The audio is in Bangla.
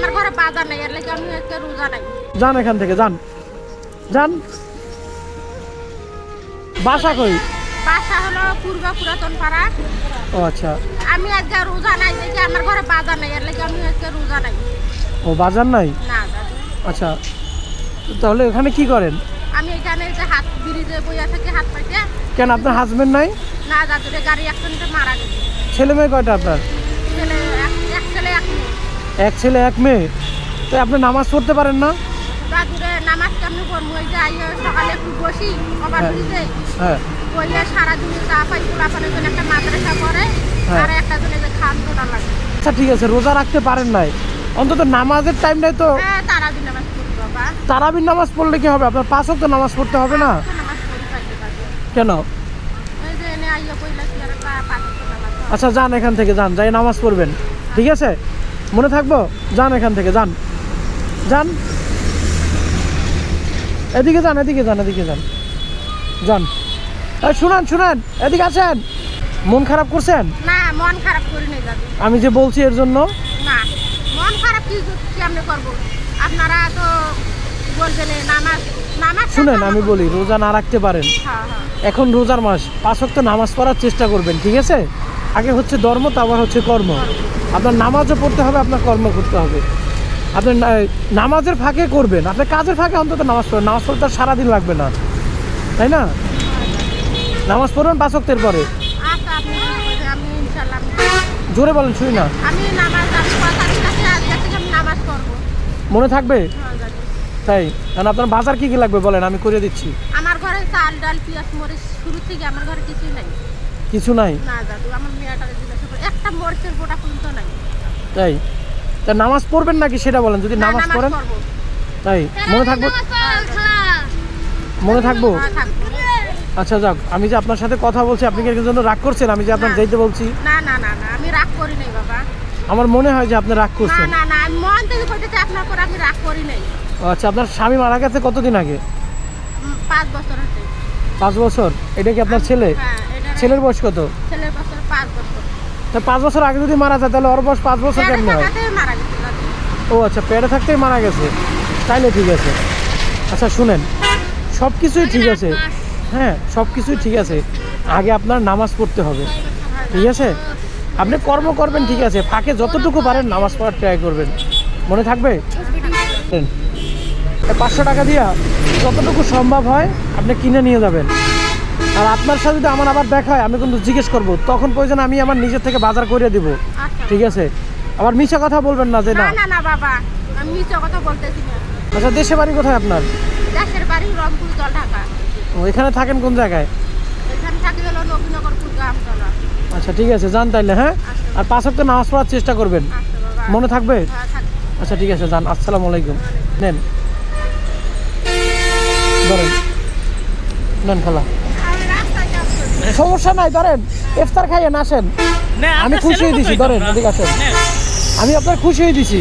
আমার ঘরে বাজার নেই এর লাগে আমি একটা রোজা নাই। যান এখান থেকে যান। যান। বাসা কই? বাসা হলো পূর্ব পুরাতন পাড়া। ও আচ্ছা। আমি আজকে রোজা নাই দেখি আমার ঘরে বাজার নেই এর লাগে আমি আজকে রোজা নাই। ও বাজার নাই? না আচ্ছা। তাহলে এখানে কি করেন? আমি এখানে যে হাত ব্রিজে বইয়া থাকি হাত পাইতে। কেন আপনার হাজবেন্ড নাই? না দাদু রে গাড়ি অ্যাক্সিডেন্টে মারা গেছে। ছেলে মেয়ে কয়টা আপনার? এক ছেলে এক মেয়ে। তো আপনি নামাজ পড়তে পারেন না? নামাজ কেমনি পড়ব? ওই যে সকালে একটু বসি আবার হ্যাঁ। হ্যাঁ। বইলে চা পাই পোলাপানের জন্য একটা মাদ্রাসা পড়ে হ্যাঁ। আর একটা জন্য যে খান তোলা লাগে। আচ্ছা ঠিক আছে রোজা রাখতে পারেন নাই। অন্তত নামাজের টাইমটাই তো হ্যাঁ নামাজ তারাবির নামাজ পড়লে কি হবে? আপনার পাঁচ তো নামাজ পড়তে হবে না? তো কেন। আচ্ছা যান এখান থেকে যান যাই নামাজ পড়বেন। ঠিক আছে? মনে থাকব? যান এখান থেকে যান। যান। এদিকে যান এদিকে যান এদিকে যান। যান। শুনান শুনান এদিকে আছেন মন খারাপ করছেন? না মন খারাপ করি নাই আমি যে বলছি এর জন্য? না মন খারাপ কি কেমনে করব? আপনারা তো বলবেন নামাজ নামাজ শুনেন আমি বলি রোজা না রাখতে পারেন। হ্যাঁ হ্যাঁ। এখন রোজার মাস পাঁচ ওয়াক্ত নামাজ পড়ার চেষ্টা করবেন ঠিক আছে? আগে হচ্ছে ধর্ম তারপর হচ্ছে কর্ম। আপনার নামাজও পড়তে হবে আপনার কর্ম করতে হবে। আপনি নামাজের ফাঁকে করবেন। আপনি কাজের ফাঁকে অন্তত নামাজ পড়বেন নামাজ পড়তে আর সারাদিন লাগবে না। তাই না? নামাজ পড়বেন পাঁচ পরে। আচ্ছা জোরে বলেন শুনি না। মনে থাকবে? হ্যাঁ, তাই। কারণ আপনার বাজার কি কি লাগবে বলেন আমি করে দিচ্ছি। আমার ঘরে চাল ডাল পেঁয়াজ মরিচ শুরু থেকে আমার ঘরে কিছুই নাই। কিছু নাই? না দাদু আমার জিজ্ঞাসা করে একটা মরিচের গোটা নাই তাই? তা নামাজ পড়বেন নাকি সেটা বলেন? যদি নামাজ পড়েন? তাই? মনে থাকবে? মনে থাকব? হ্যাঁ, আচ্ছা যাক আমি যে আপনার সাথে কথা বলছি আপনি কি জন্য রাগ করছেন? আমি যে আপনার। যাইতে বলছি। না না না না আমি রাগ করি নাই বাবা। আমার মনে হয় যে আপনি রাগ করছেন। না না আমি মন থেকে কইতেছি আপনার পর আমি রাগ করি নাই। আচ্ছা আপনার স্বামী মারা গেছে কতদিন আগে? উম, পাঁচ বছর হচ্ছে পাঁচ বছর? এটা কি আপনার ছেলে? হ্যাঁ ছেলের বয়স কত ছেলের বছর পাঁচ বছর তা পাঁচ বছর আগে যদি মারা যায় তাহলে ওর বয়স পাঁচ বছর কেমনে হয়? ও আচ্ছা পেটে থাকতেই মারা গেছে? তাইলে ঠিক আছে। আচ্ছা শুনেন সব কিছুই ঠিক আছে। হ্যাঁ সব কিছুই ঠিক আছে। আগে আপনার নামাজ পড়তে হবে। ঠিক আছে? আপনি কর্ম করবেন ঠিক আছে। ফাঁকে যতটুকু পারেন নামাজ পড়ার ট্রাই করবেন। মনে থাকবে। পাঁচশো টাকা দিয়া যতটুকু সম্ভব হয় আপনি কিনে নিয়ে যাবেন। আর আপনার সাথে যদি আমার আবার দেখা হয় আমি কিন্তু জিজ্ঞেস করব। তখন প্রয়োজন আমি আমার নিজের থেকে বাজার করে দিব। আচ্ছা। ঠিক আছে? আবার মিশা কথা বলবেন না যে না। না না বাবা। আমি কথা বলতেছি না। আচ্ছা দেশে বাড়ি কোথায় আপনার? দেশের বাড়ি রংপুর জল ঢাকা ও এখানে থাকেন কোন জায়গায়? এখানে থাকি হলো গ্রামতলা আচ্ছা ঠিক আছে যান তাইলে হ্যাঁ? আর পাঁচ সপ্তাহ নামাজ পড়ার চেষ্টা করবেন। আচ্ছা মনে থাকবে? হ্যাঁ আচ্ছা ঠিক আছে যান। আসসালামু আলাইকুম। নেন। ধরেন। নেন খালা। সমস্যা নাই ধরেন ইফতার খাইয়েন আসেন। আমি খুশি হয়ে দিছি ধরেন এদিকে আসেন আমি আপনার খুশি হয়ে দিছি।